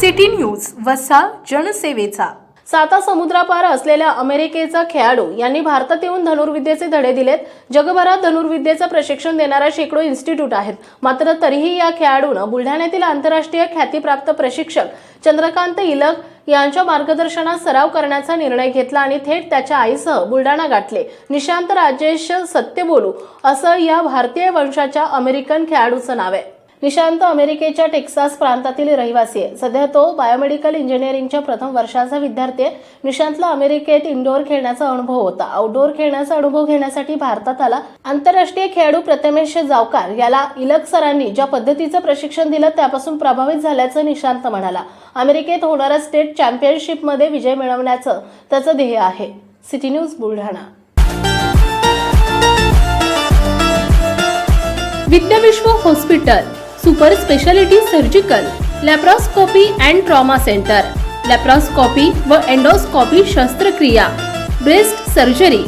City news वसा जनसेवेचा. साता समुद्रापार असलेल्या अमेरिकेचा खेळाडू यांनी भारतात येऊन धनुर्विद्येचे धडे दिलेत. जगभरात धनुर्विद्येचं प्रशिक्षण देणाऱ्या शेकडो इन्स्टिट्यूट आहेत. मात्र तरीही या खेळाडूनं बुलढाण्यातील आंतरराष्ट्रीय ख्यातीप्राप्त प्रशिक्षक चंद्रकांत इलक यांच्या मार्गदर्शनात सराव करण्याचा निर्णय घेतला आणि थेट त्याच्या आईसह बुलढाणा गाठले. निशांत राजेश सत्य बोलू असं या भारतीय वंशाच्या अमेरिकन खेळाडूचं नाव आहे. निशांत अमेरिकेच्या टेक्सास प्रांतातील रहिवासी आहे. सध्या तो बायोमेडिकल इंजिनिअरिंगच्या प्रथम वर्षाचा विद्यार्थी आहे. निशांतला अमेरिकेत इनडोअर खेळण्याचा अनुभव होता. आउटडोअर खेळण्याचा अनुभव घेण्यासाठी भारतात आला. आंतरराष्ट्रीय खेळाडू प्रथमेश जावकार याला इलक सरांनी ज्या पद्धतीचं प्रशिक्षण दिलं त्यापासून प्रभावित झाल्याचं निशांत म्हणाला. अमेरिकेत होणाऱ्या स्टेट चॅम्पियनशिपमध्ये विजय मिळवण्याचं त्याचं ध्येय आहे. City news Buldhana. Vidyavishwa hospital. Super specialty surgical laparoscopy and trauma centre laparoscopy व एंडोस्कॉपी शस्त्रक्रिया ब्रेस्ट सर्जरी